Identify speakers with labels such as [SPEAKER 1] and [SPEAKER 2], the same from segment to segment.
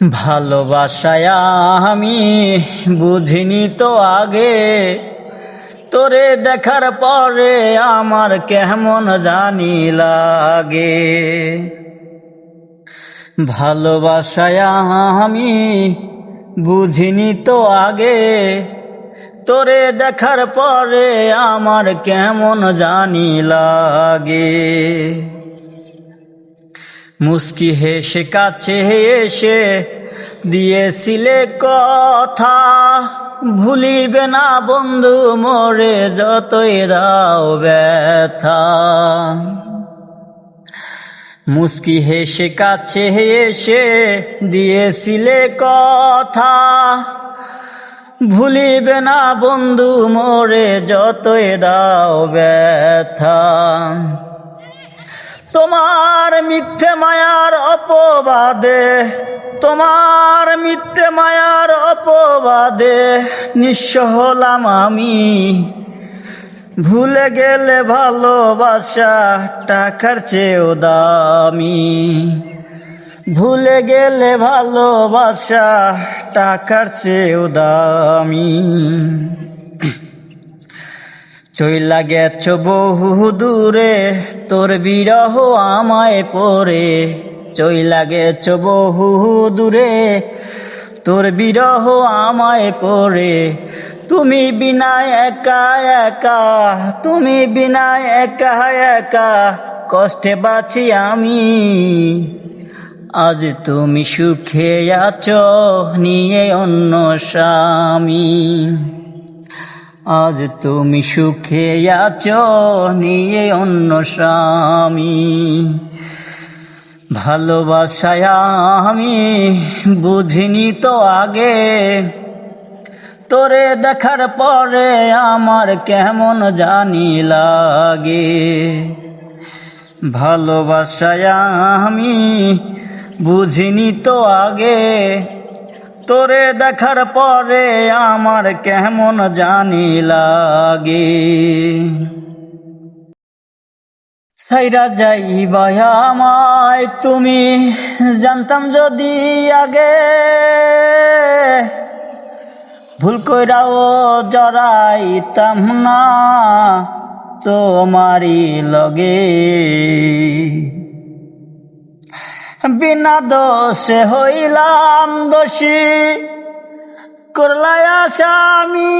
[SPEAKER 1] ভালোবাসায় আমি বুঝিনি তো আগে। তোরে দেখার পরে আমার কেমন জানি লাগে। ভালোবাসায় আমি বুঝিনি তো আগে। তোরে দেখার পরে আমার কেমন জানি লাগে। মুস্কি হেসে কাছে এসে দিয়েছিলে কথা। ভুলিবে না বন্ধু মোরে, যতই দাও ব্যথা। মুস্কি হেসে কাছে এসে দিয়েছিলে কথা। ভুলিবে না বন্ধু মোরে, যতই দাও ব্যথা। তোমার মিথ্যে মায়ার অপবাদে, তোমার মিথ্যে মায়ার অপবাদে নিঃস্ব হলাম আমি। ভুলে গেলে ভালোবাসা টাকার চেয়েও দামি। ভুলে গেলে ভালোবাসা টাকার চেয়েও দামি। চইলা গেছ বহু দূরে, তোর বিরহ আমায় পরে চইলা গেছ বহু দূরে, তোর বিরহ আমায় পরে তুমি বিনা একা একা, তুমি বিনা একা একা, কষ্টে বাঁচি আমি। আজ তুমি সুখে আছো, নিয়ে অন্য স্বামী। আজ তুমি সুখে আছো, নিয়ে অন্য স্বামী। ভালোবাসায় আমি বুঝিনি তো আগে, তোরে দেখার পরে আমার কেমন জানি লাগে। ভালোবাসায় আমি বুঝিনি তো আগে তোরে দেখার পরে আমার কেমন জানি লাগে। সাইরা যাইবা আমায়, তুমি জানতাম যদি আগে। ভুল কইরাও জড়াইতাম না তোমারি লগে। বিনা দোষে হইলাম দোষী। করলাই আসামি।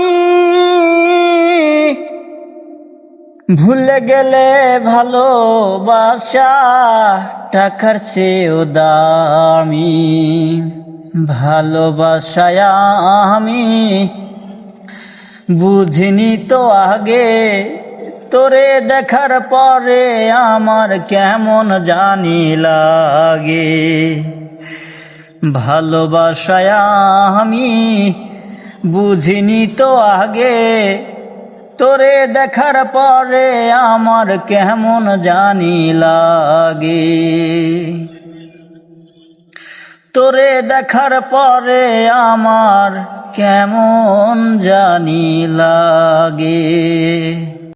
[SPEAKER 1] ভুলে গেলে ভালোবাসা টাকার চেয়েও দামি। ভালোবাসায় আমি বুঝিনি তো আগে তোরে দেখার পরে আমার কেমন জানি লাগে। ভালোবাসায় আমি বুঝিনি তো আগে, তোরে দেখার পরে আমার কেমন জানি লাগে। তোরে দেখার পরে আমার কেমন জানি লাগে।